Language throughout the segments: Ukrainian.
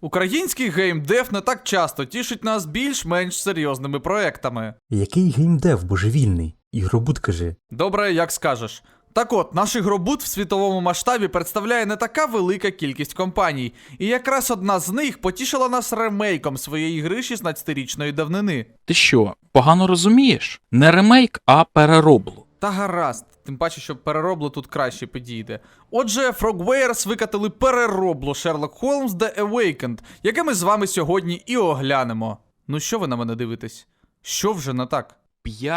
Український геймдев не так часто тішить нас більш-менш серйозними проектами. Який геймдев божевільний? Ігробут каже. Добре, як скажеш. Так от, наш ігробут в світовому масштабі представляє не така велика кількість компаній, і якраз одна з них потішила нас ремейком своєї гри 16-річної давнини. Ти що, погано розумієш? Не ремейк, а перероблу. Та гаразд, тим паче, що переробло тут краще підійде. Отже, Frogwares викатили переробло Sherlock Holmes The Awakened, яке ми з вами сьогодні і оглянемо. Ну що ви на мене дивитесь? Що вже не так?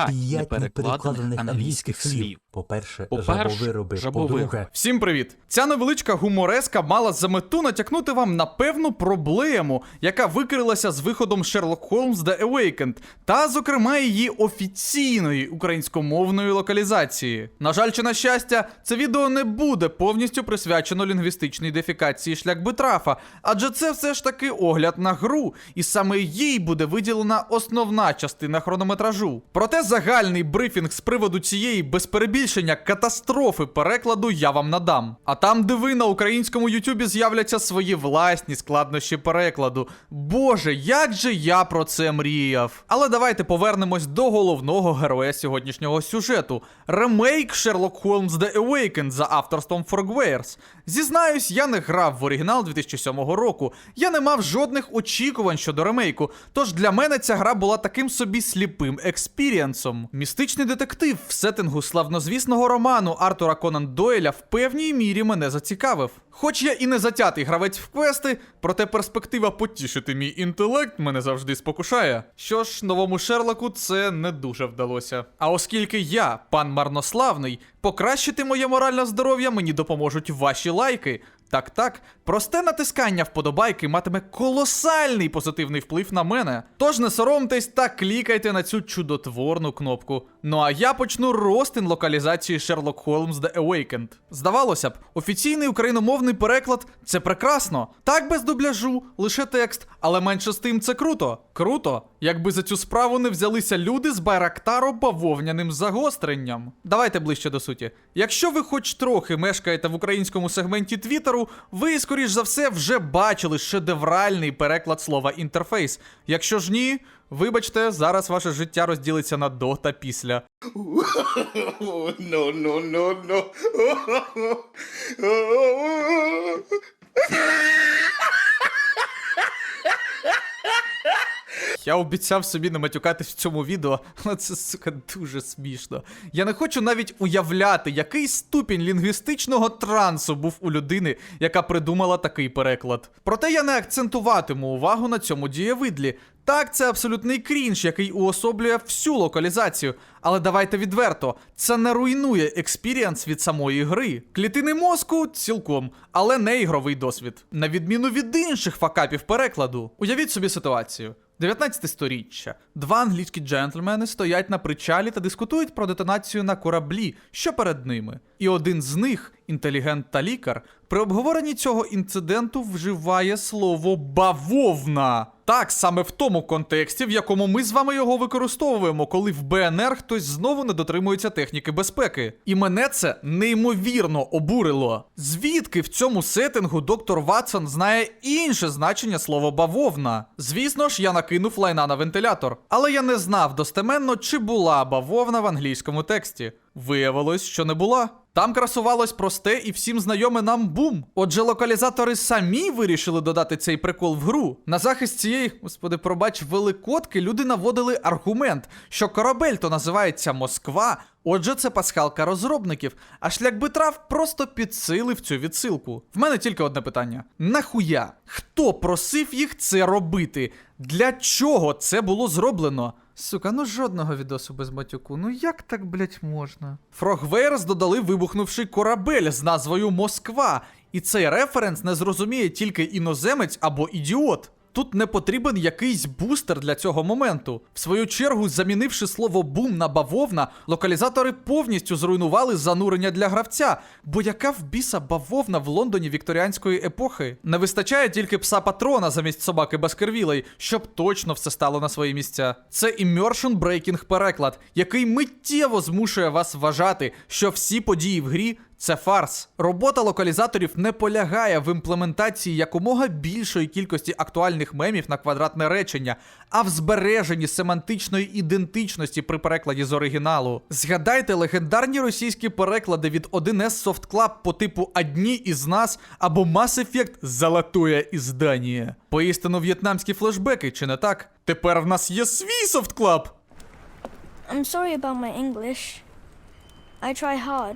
П'ять неперекладених англійських слів. По-перше, По-перше, жабовироби. жабовироби. По-друге, Всім привіт! Ця невеличка гумореска мала за мету натякнути вам на певну проблему, яка викрилася з виходом Sherlock Holmes The Awakened, та, зокрема, її офіційної українськомовної локалізації. На жаль, чи на щастя, це відео не буде повністю присвячено лінгвістичній дефікації шлях Битрафа, адже це все ж таки огляд на гру, і саме їй буде виділена основна частина хронометражу. Проте загальний брифінг з приводу цієї без перебільшення катастрофи перекладу я вам надам. А там, де ви на українському Ютубі з'являться свої власні складнощі перекладу. Боже, як же я про це мріяв. Але давайте повернемось до головного героя сьогоднішнього сюжету: ремейк Sherlock Holmes The Awakened за авторством Frogwares. Зізнаюсь, я не грав в оригінал 2007 року. Я не мав жодних очікувань щодо ремейку. Тож для мене ця гра була таким собі сліпим експірієнсом. Містичний детектив в сеттингу славнозвісного роману Артура Конан Дойля в певній мірі мене зацікавив. Хоч я і не затятий гравець в квести, проте перспектива потішити мій інтелект мене завжди спокушає. Що ж, новому Шерлоку це не дуже вдалося. А оскільки я, пан марнославний, покращити моє моральне здоров'я мені допоможуть ваші лайки. Так, так, просте натискання вподобайки матиме колосальний позитивний вплив на мене. Тож не соромтесь та клікайте на цю чудотворну кнопку. Ну а я почну розтин локалізації Sherlock Holmes The Awakened. Здавалося б, офіційний україномовний переклад це прекрасно. Так без дубляжу, лише текст, але менше з тим це круто. Круто, якби за цю справу не взялися люди з Байрактаро бавовняним загостренням. Давайте ближче до суті. Якщо ви хоч трохи мешкаєте в українському сегменті Твіттеру, ви, скоріш за все, вже бачили шедевральний переклад слова інтерфейс. Якщо ж ні, вибачте, зараз ваше життя розділиться на до та після. No, no, no, no. Я обіцяв собі не матюкатись в цьому відео, але це, сука, дуже смішно. Я не хочу навіть уявляти, який ступінь лінгвістичного трансу був у людини, яка придумала такий переклад. Проте я не акцентуватиму увагу на цьому дієвидлі. Так, це абсолютний крінж, який уособлює всю локалізацію. Але давайте відверто, це не руйнує експіріанс від самої гри. Клітини мозку цілком, але не ігровий досвід. На відміну від інших факапів перекладу. Уявіть собі ситуацію. 19 сторіччя. Два англійські джентльмени стоять на причалі та дискутують про детонацію на кораблі, що перед ними. І один з них, інтелігент та лікар, при обговоренні цього інциденту вживає слово бавовна. Так, саме в тому контексті, в якому ми з вами його використовуємо, коли в БНР хтось знову не дотримується техніки безпеки. І мене це неймовірно обурило. Звідки в цьому сеттингу доктор Ватсон знає інше значення слова бавовна? Звісно ж, я накинув лайна на вентилятор, але я не знав достеменно, чи була бавовна в англійському тексті. Виявилось, що не була. Там красувалось просте і всім знайоме нам бум. Отже, локалізатори самі вирішили додати цей прикол в гру. На захист цієї, господи, пробач, великодки люди наводили аргумент, що корабель то називається Москва. Отже, це пасхалка розробників, а шлях битрав просто підсилив цю відсилку. В мене тільки одне питання: нахуя? Хто просив їх це робити? Для чого це було зроблено? Сука, ну жодного відосу без матюку. Ну як так, блять, можна? Frogwares додали вибухнувший корабель з назвою Москва, і цей референс не зрозуміє тільки іноземець або ідіот. Тут не потрібен якийсь бустер для цього моменту. В свою чергу, замінивши слово бум на бавовна, локалізатори повністю зруйнували занурення для гравця. Бо яка в біса бавовна в Лондоні вікторіанської епохи? Не вистачає тільки пса патрона замість собаки Баскервілей, щоб точно все стало на свої місця. Це immersion breaking переклад, який миттєво змушує вас вважати, що всі події в грі Це фарс. Робота локалізаторів не полягає в імплементації якомога більшої кількості актуальних мемів на квадратне речення, а в збереженні семантичної ідентичності при перекладі з оригіналу. Згадайте легендарні російські переклади від 1С Soft Club по типу «Одні із нас або Mass Effect Золотое іздання. Поістину в'єтнамські флешбеки, чи не так? Тепер в нас є свій Soft Club! I'm sorry about my English. I try hard.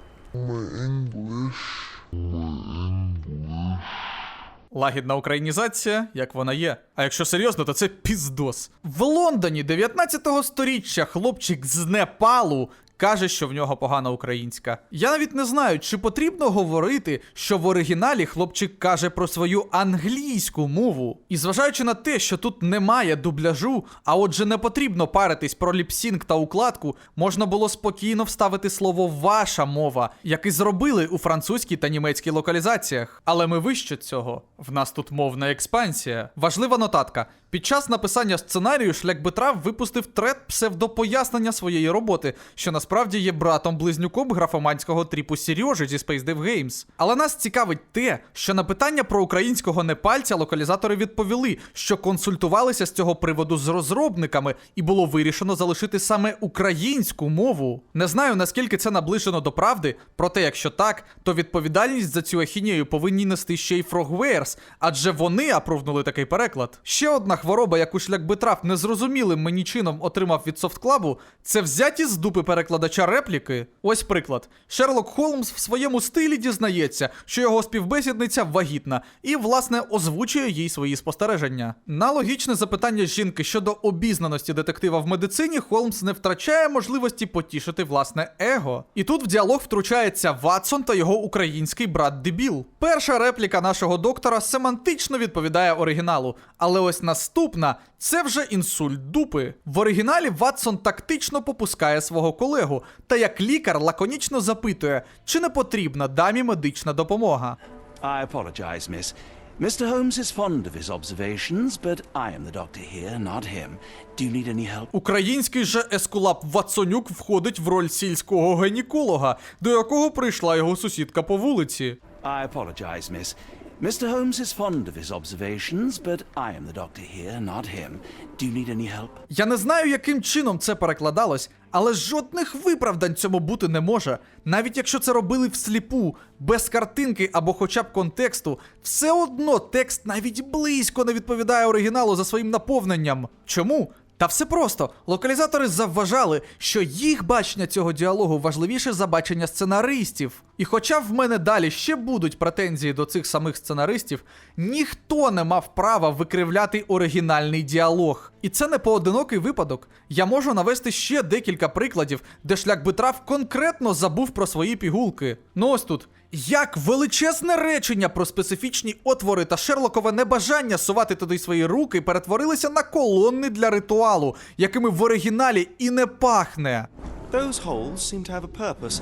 Лагідна українізація, як вона є. А якщо серйозно, то це піздос. В Лондоні 19-го сторіччя хлопчик з Непалу каже, що в нього погана українська. Я навіть не знаю, чи потрібно говорити, що в оригіналі хлопчик каже про свою англійську мову. І зважаючи на те, що тут немає дубляжу, а отже не потрібно паритись про ліпсінг та укладку, можна було спокійно вставити слово ваша мова, як і зробили у французькій та німецькій локалізаціях. Але ми вище цього. В нас тут мовна експансія. Важлива нотатка. Під час написання сценарію шлях Бетрав випустив трет псевдопояснення своєї роботи, що насправді є братом-близнюком графоманського тріпу Сережі зі Space Dev Games. Але нас цікавить те, що на питання про українського непальця локалізатори відповіли, що консультувалися з цього приводу з розробниками, і було вирішено залишити саме українську мову. Не знаю наскільки це наближено до правди, проте якщо так, то відповідальність за цю ахінею повинні нести ще й Frogwares, адже вони апрувнули такий переклад. Ще одна хвороба, яку шлях Бетрав незрозумілим мені чином отримав від софтклабу, це взяті з дупи перекладача репліки. Ось приклад. Шерлок Холмс в своєму стилі дізнається, що його співбесідниця вагітна, і, власне, озвучує їй свої спостереження. На логічне запитання жінки щодо обізнаності детектива в медицині, Холмс не втрачає можливості потішити власне его. І тут в діалог втручається Ватсон та його український брат Дебіл. Перша репліка нашого доктора семантично відповідає оригіналу, але ось наступна це вже інсульт дупи. В оригіналі Ватсон тактично попускає свого колегу, та як лікар лаконічно запитує, чи не потрібна дамі медична допомога. I apologize, miss. Mr. Holmes is fond of his observations, but I am the doctor here, not him. Do you need any help? Український же ескулап Ватсонюк входить в роль сільського гінеколога, до якого прийшла його сусідка по вулиці. I apologize, miss. Mr. Holmes is fond of his observations, but I am the doctor here, not him. Do you need any help? Я не знаю, яким чином це перекладалось, але жодних виправдань цьому бути не може. Навіть якщо це робили всліпу, без картинки або хоча б контексту, все одно текст навіть близько не відповідає оригіналу за своїм наповненням. Чому? Та все просто. Локалізатори завважали, що їх бачення цього діалогу важливіше за бачення сценаристів. І хоча в мене далі ще будуть претензії до цих самих сценаристів, ніхто не мав права викривляти оригінальний діалог. І це не поодинокий випадок. Я можу навести ще декілька прикладів, де шлях Битрав конкретно забув про свої пігулки. Ну ось тут. Як величезне речення про специфічні отвори та Шерлокове небажання сувати туди свої руки перетворилися на колонни для ритуалу, якими в оригіналі і не пахне. Those holes seem to have a purpose,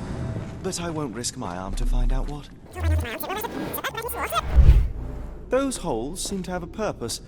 but I won't risk my arm to find out what. Those holes seem to have a purpose,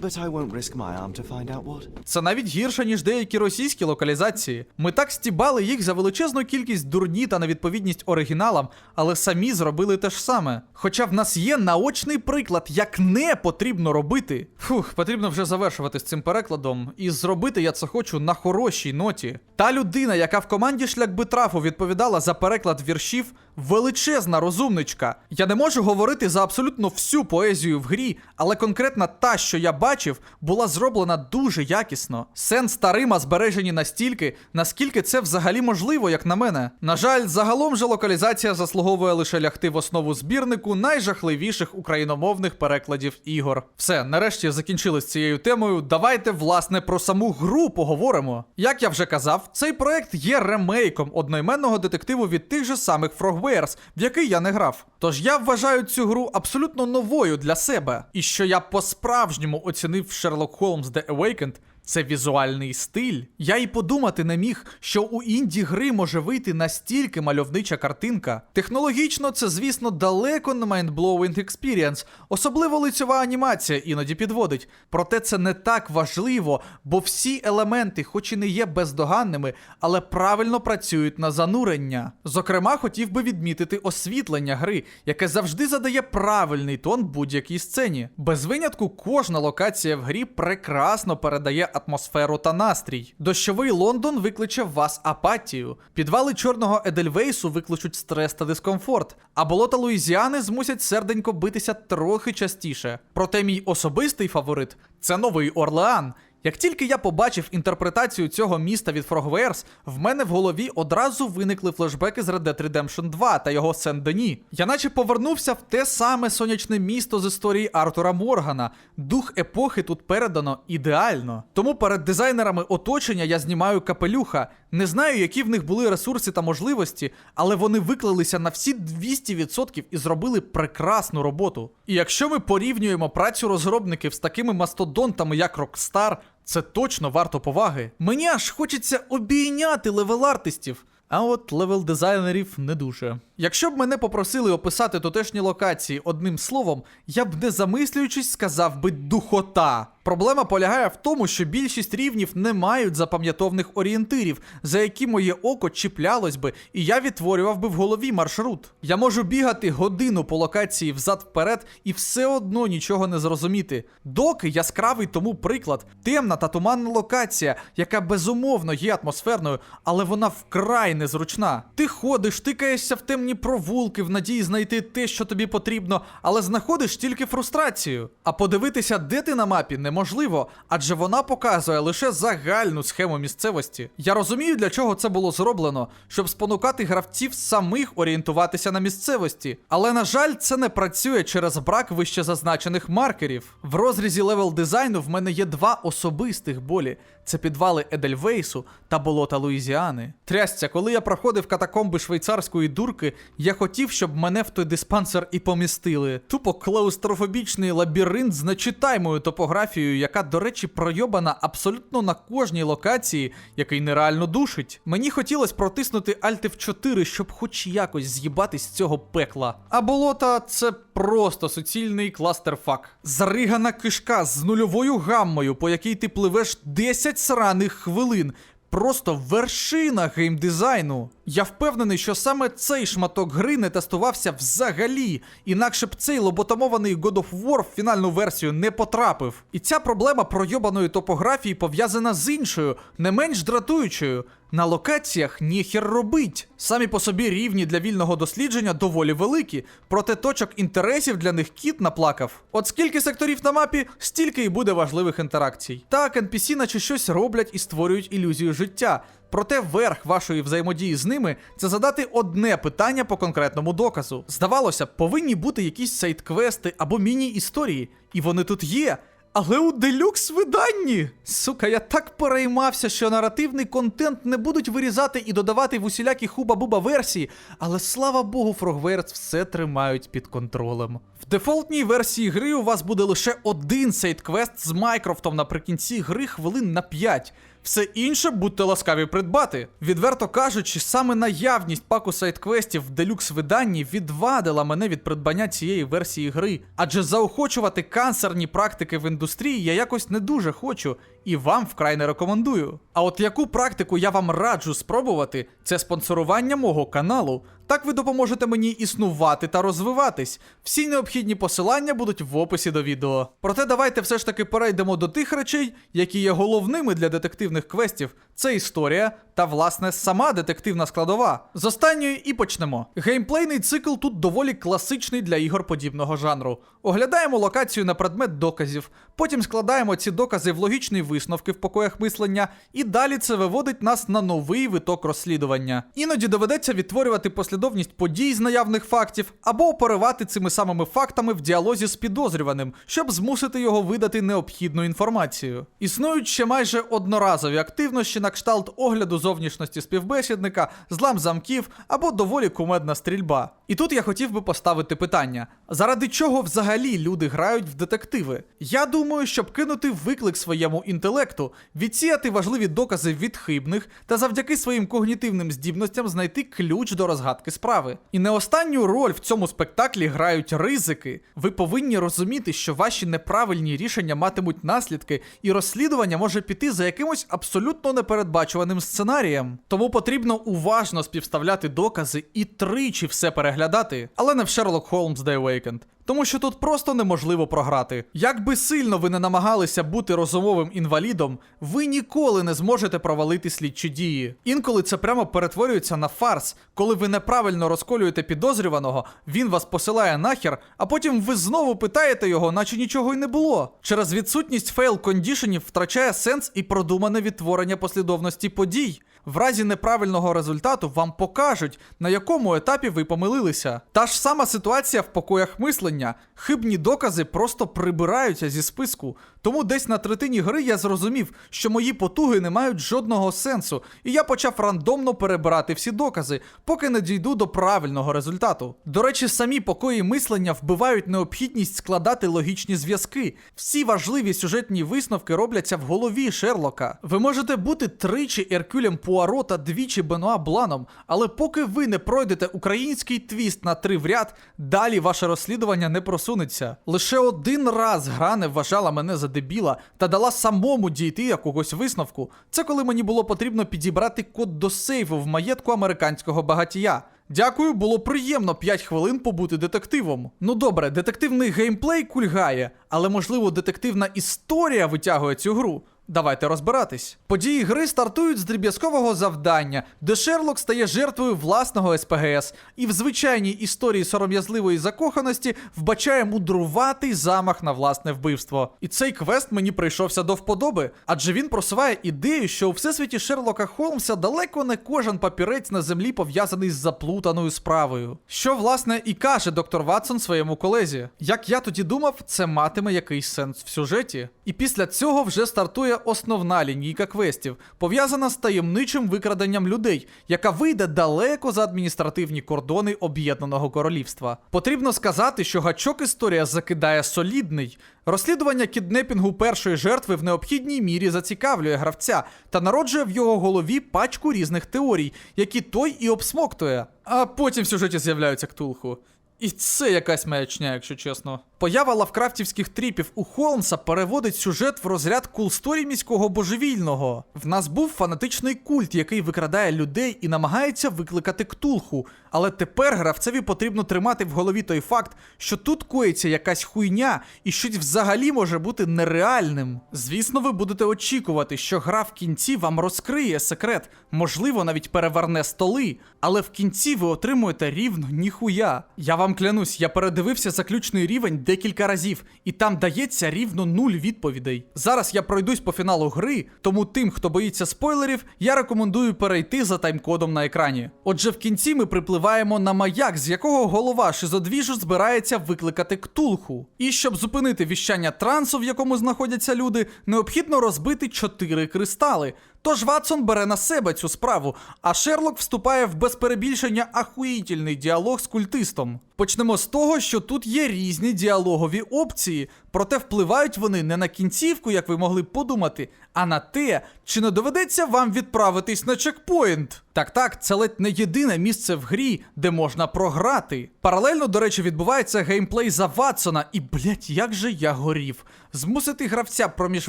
but. Це навіть гірше, ніж деякі російські локалізації. Ми так стібали їх за величезну кількість дурні та невідповідність оригіналам, але самі зробили те ж саме. Хоча в нас є наочний приклад, як не потрібно робити. Фух, потрібно вже завершувати з цим перекладом, і зробити я це хочу на хорошій ноті. Та людина, яка в команді шлях битрафу відповідала за переклад віршів, величезна розумничка. Я не можу говорити за абсолютно всю поезію в грі, але конкретно та, що я бачив, була зроблена дуже якісно. Сенс та Рима збережені настільки, наскільки це взагалі можливо, як на мене. На жаль, загалом же локалізація заслуговує лише лягти в основу збірнику найжахливіших україномовних перекладів ігор. Все, нарешті закінчили з цією темою. Давайте, власне, про саму гру поговоримо. Як я вже казав, цей проект є ремейком одноіменного детективу від тих же самих Frogwares, в який я не грав. Тож я вважаю цю гру абсолютно новою для себе. І що я по-справжньому оцінив Sherlock Holmes The Awakened, це візуальний стиль. Я й подумати не міг, що у інді гри може вийти настільки мальовнича картинка. Технологічно це, звісно, далеко не mind-blowing experience, особливо лицьова анімація іноді підводить. Проте це не так важливо, бо всі елементи, хоч і не є бездоганними, але правильно працюють на занурення. Зокрема, хотів би відмітити освітлення гри, яке завжди задає правильний тон будь-якій сцені. Без винятку кожна локація в грі прекрасно передає атмосферу та настрій. Дощовий Лондон викличе в вас апатію. Підвали чорного Едельвейсу викличуть стрес та дискомфорт, а болота Луїзіани змусять серденько битися трохи частіше. Проте мій особистий фаворит це новий Орлеан. Як тільки я побачив інтерпретацію цього міста від Frogwares, в мене в голові одразу виникли флешбеки з Red Dead Redemption 2 та його Сен-Дені. Я наче повернувся в те саме сонячне місто з історії Артура Моргана. Дух епохи тут передано ідеально. Тому перед дизайнерами оточення я знімаю капелюха. Не знаю, які в них були ресурси та можливості, але вони виклалися на всі 200% і зробили прекрасну роботу. І якщо ми порівнюємо працю розробників з такими мастодонтами, як Rockstar, це точно варто поваги. Мені аж хочеться обійняти левел-артистів. А от левел дизайнерів не дуже. Якщо б мене попросили описати тутешні локації одним словом, я б не замислюючись сказав би духота. Проблема полягає в тому, що більшість рівнів не мають запам'ятовних орієнтирів, за які моє око чіплялось би, і я відтворював би в голові маршрут. Я можу бігати годину по локації взад-вперед і все одно нічого не зрозуміти. Доки яскравий тому приклад, темна та туманна локація, яка безумовно є атмосферною, але вона вкрай незручна. Ти ходиш, тикаєшся в темні провулки в надії знайти те, що тобі потрібно, але знаходиш тільки фрустрацію. А подивитися, де ти на мапі, неможливо, адже вона показує лише загальну схему місцевості. Я розумію, для чого це було зроблено, щоб спонукати гравців самих орієнтуватися на місцевості. Але на жаль, це не працює через брак вище зазначених маркерів. В розрізі левел дизайну в мене є два особистих болі: це підвали Едельвейсу та болота Луїзіани. Трясця, коли я проходив катакомби швейцарської дурки, я хотів, щоб мене в той диспансер і помістили. Тупо клаустрофобічний лабіринт з нечитаймою топографією, яка, до речі, пройобана абсолютно на кожній локації, який нереально душить. Мені хотілося протиснути Alt F4, щоб хоч якось з'їбатись з цього пекла. А болота це просто суцільний кластерфак. Заригана кишка з нульовою гаммою, по якій ти пливеш 10 сраних хвилин. Просто вершина геймдизайну. Я впевнений, що саме цей шматок гри не тестувався взагалі, інакше б цей лоботомований God of War в фінальну версію не потрапив. І ця проблема пройобаної топографії пов'язана з іншою, не менш дратуючою. На локаціях ніхер робить. Самі по собі рівні для вільного дослідження доволі великі, проте точок інтересів для них кіт наплакав. От скільки секторів на мапі, стільки і буде важливих інтеракцій. Так, NPC наче щось роблять і створюють ілюзію життя. Проте верх вашої взаємодії з ними це задати одне питання по конкретному доказу. Здавалося повинні бути якісь сайт-квести або міні-історії, і вони тут є. Але у делюкс виданні. Сука, я так переймався, що наративний контент не будуть вирізати і додавати в усілякі хуба-буба версії. Але слава Богу, Frogwares все тримають під контролем. В дефолтній версії гри у вас буде лише один сейд-квест з Майкрофтом наприкінці гри хвилин на 5. Все інше будьте ласкаві придбати. Відверто кажучи, саме наявність паку сайт-квестів в делюкс виданні відвадила мене від придбання цієї версії гри. Адже заохочувати канцерні практики в індустрії я якось не дуже хочу і вам вкрай не рекомендую. А от яку практику я вам раджу спробувати, це спонсорування мого каналу. Так ви допоможете мені існувати та розвиватись. Всі необхідні посилання будуть в описі до відео. Проте давайте все ж таки перейдемо до тих речей, які є головними для детективних квестів. Це історія та, власне, сама детективна складова. З останньої і почнемо. Геймплейний цикл тут доволі класичний для ігор подібного жанру. Оглядаємо локацію на предмет доказів, потім складаємо ці докази в логічні висновки в покоях мислення, і далі це виводить нас на новий виток розслідування. Іноді доведеться відтворювати послідовність подій з наявних фактів, або оперувати цими самими фактами в діалозі з підозрюваним, щоб змусити його видати необхідну інформацію. Існують ще майже одноразові активності на кшталт огляду зовнішності співбесідника, злам замків або доволі кумедна стрільба. І тут я хотів би поставити питання: заради чого взагалі люди грають в детективи? Я думаю, щоб кинути виклик своєму інтелекту, відсіяти важливі докази від хибних та завдяки своїм когнітивним здібностям знайти ключ до розгадки справи. І не останню роль в цьому спектаклі грають ризики. Ви повинні розуміти, що ваші неправильні рішення матимуть наслідки, і розслідування може піти за якимось абсолютно непередбачуваним сценарієм. Тому потрібно уважно співставляти докази і тричі все переглядати, але не в Sherlock Holmes The Awakened. Тому що тут просто неможливо програти. Як би сильно ви не намагалися бути розумовим інвалідом, ви ніколи не зможете провалити слідчі дії. Інколи це прямо перетворюється на фарс, коли ви неправильно розколюєте підозрюваного, він вас посилає нахер, а потім ви знову питаєте його, наче нічого й не було. Через відсутність фейл кондішенів втрачає сенс і продумане відтворення послідовності подій. В разі неправильного результату вам покажуть, на якому етапі ви помилилися. Та ж сама ситуація в покоях мислення. Хибні докази просто прибираються зі списку. Тому десь на третині гри я зрозумів, що мої потуги не мають жодного сенсу, і я почав рандомно перебирати всі докази, поки не дійду до правильного результату. До речі, самі покої мислення вбивають необхідність складати логічні зв'язки. Всі важливі сюжетні висновки робляться в голові Шерлока. Ви можете бути тричі Еркюлем Пуаро та двічі Бенуа Бланом, але поки ви не пройдете український твіст на три в ряд, далі ваше розслідування не просунеться. Лише один раз гра не вважала мене за дебіла та дала самому дійти якогось висновку. Це коли мені було потрібно підібрати код до сейфу в маєтку американського багатія. Дякую, було приємно 5 хвилин побути детективом. Ну добре, детективний геймплей кульгає, але можливо детективна історія витягує цю гру. Давайте розбиратись. Події гри стартують з дріб'язкового завдання, де Шерлок стає жертвою власного СПГС, і в звичайній історії сором'язливої закоханості вбачає мудруватий замах на власне вбивство. І цей квест мені прийшовся до вподоби, адже він просуває ідею, що у всесвіті Шерлока Холмса далеко не кожен папірець на землі пов'язаний з заплутаною справою. Що, власне, і каже доктор Ватсон своєму колезі. Як я тоді думав, це матиме якийсь сенс в сюжеті. І після цього вже стартує основна лінійка квестів, пов'язана з таємничим викраденням людей, яка вийде далеко за адміністративні кордони Об'єднаного Королівства. Потрібно сказати, що гачок історія закидає солідний. Розслідування кіднепінгу першої жертви в необхідній мірі зацікавлює гравця та народжує в його голові пачку різних теорій, які той і обсмоктує. А потім в сюжеті з'являються ктулху. І це якась маячня, якщо чесно. Поява лавкрафтівських тріпів у Холмса переводить сюжет в розряд кулсторі міського божевільного. В нас був фанатичний культ, який викрадає людей і намагається викликати ктулху. Але тепер гравцеві потрібно тримати в голові той факт, що тут коїться якась хуйня, і щось взагалі може бути нереальним. Звісно, ви будете очікувати, що гра в кінці вам розкриє секрет, можливо, навіть переверне столи, але в кінці ви отримуєте рівно ніхуя. Я вам клянусь, я передивився заключний рівень декілька разів, і там дається рівно нуль відповідей. Зараз я пройдусь по фіналу гри, тому тим, хто боїться спойлерів, я рекомендую перейти за таймкодом на екрані. Отже, в кінці ми припливаємо на маяк, з якого голова шизодвіжу збирається викликати ктулху. І щоб зупинити віщання трансу, в якому знаходяться люди, необхідно розбити чотири кристали. Тож Ватсон бере на себе цю справу, а Шерлок вступає в без перебільшення ахуїтельний діалог з культистом. Почнемо з того, що тут є різні діалогові опції, проте впливають вони не на кінцівку, як ви могли б подумати, а на те, чи не доведеться вам відправитись на чекпоінт. Так, так, це ледь не єдине місце в грі, де можна програти. Паралельно, до речі, відбувається геймплей за Ватсона, і блять, як же я горів. Змусити гравця проміж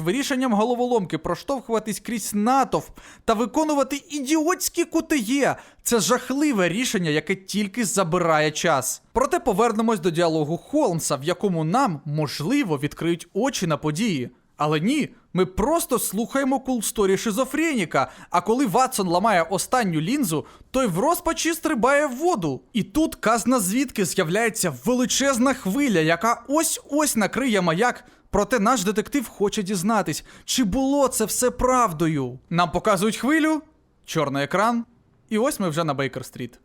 вирішенням головоломки проштовхуватись крізь натовп та виконувати ідіотські кутеє. Це жахливе рішення, яке тільки забирає час. Проте повернемось до діалогу Холмса, в якому нам, можливо, відкриють очі на події. Але ні, ми просто слухаємо кулсторі шизофреніка. А коли Ватсон ламає останню лінзу, той в розпачі стрибає в воду. І тут казна звідки з'являється величезна хвиля, яка ось-ось накриє маяк. Проте наш детектив хоче дізнатись, чи було це все правдою. Нам показують хвилю, чорний екран, і ось ми вже на Бейкер-стріт.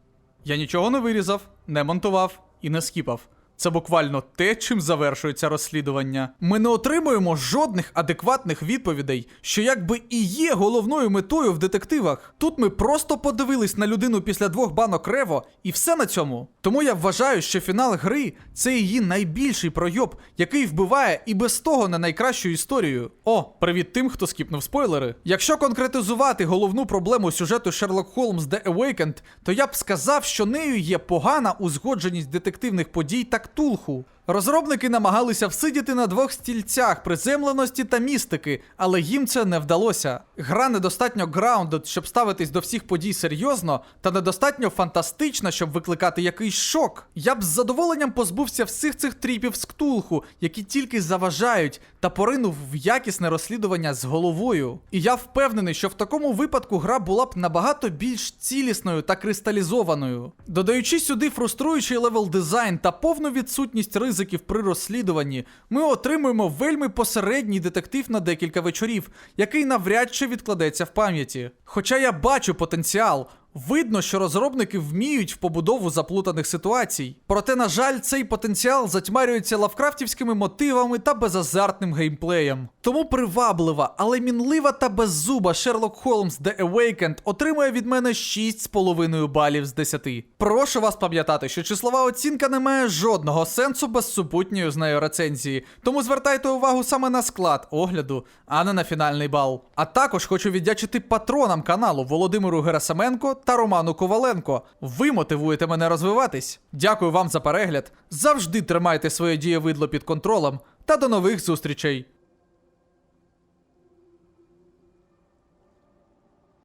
Я нічого не вирізав, не монтував і не скіпав. Це буквально те, чим завершується розслідування. Ми не отримуємо жодних адекватних відповідей, що якби і є головною метою в детективах. Тут ми просто подивились на людину після двох банок рево, і все на цьому. Тому я вважаю, що фінал гри це її найбільший пройоб, який вбиває і без того не найкращу історію. О, привіт тим, хто скіпнув спойлери. Якщо конкретизувати головну проблему сюжету Sherlock Holmes The Awakened, то я б сказав, що нею є погана узгодженість детективних подій та ктулху. Розробники намагалися всидіти на двох стільцях приземленості та містики, але їм це не вдалося. Гра недостатньо граундед, щоб ставитись до всіх подій серйозно, та недостатньо фантастична, щоб викликати якийсь шок. Я б з задоволенням позбувся всіх цих тріпів з ктулху, які тільки заважають, та поринув в якісне розслідування з головою. І я впевнений, що в такому випадку гра була б набагато більш цілісною та кристалізованою. Додаючи сюди фруструючий левел дизайн та повну відсутність ризиків при розслідуванні, ми отримуємо вельми посередній детектив на декілька вечорів, який навряд чи відкладеться в пам'яті. Хоча я бачу потенціал. Видно, що розробники вміють в побудову заплутаних ситуацій. Проте, на жаль, цей потенціал затьмарюється лавкрафтівськими мотивами та безазартним геймплеєм. Тому приваблива, але мінлива та беззуба Sherlock Holmes The Awakened отримує від мене 6,5 балів з 10. Прошу вас пам'ятати, що числова оцінка не має жодного сенсу без супутньої з нею рецензії, тому звертайте увагу саме на склад огляду, а не на фінальний бал. А також хочу віддячити патронам каналу Володимиру Герасименко та Роману Коваленко. Ви мотивуєте мене розвиватись. Дякую вам за перегляд. Завжди тримайте своє дієвидло під контролем та до нових зустрічей.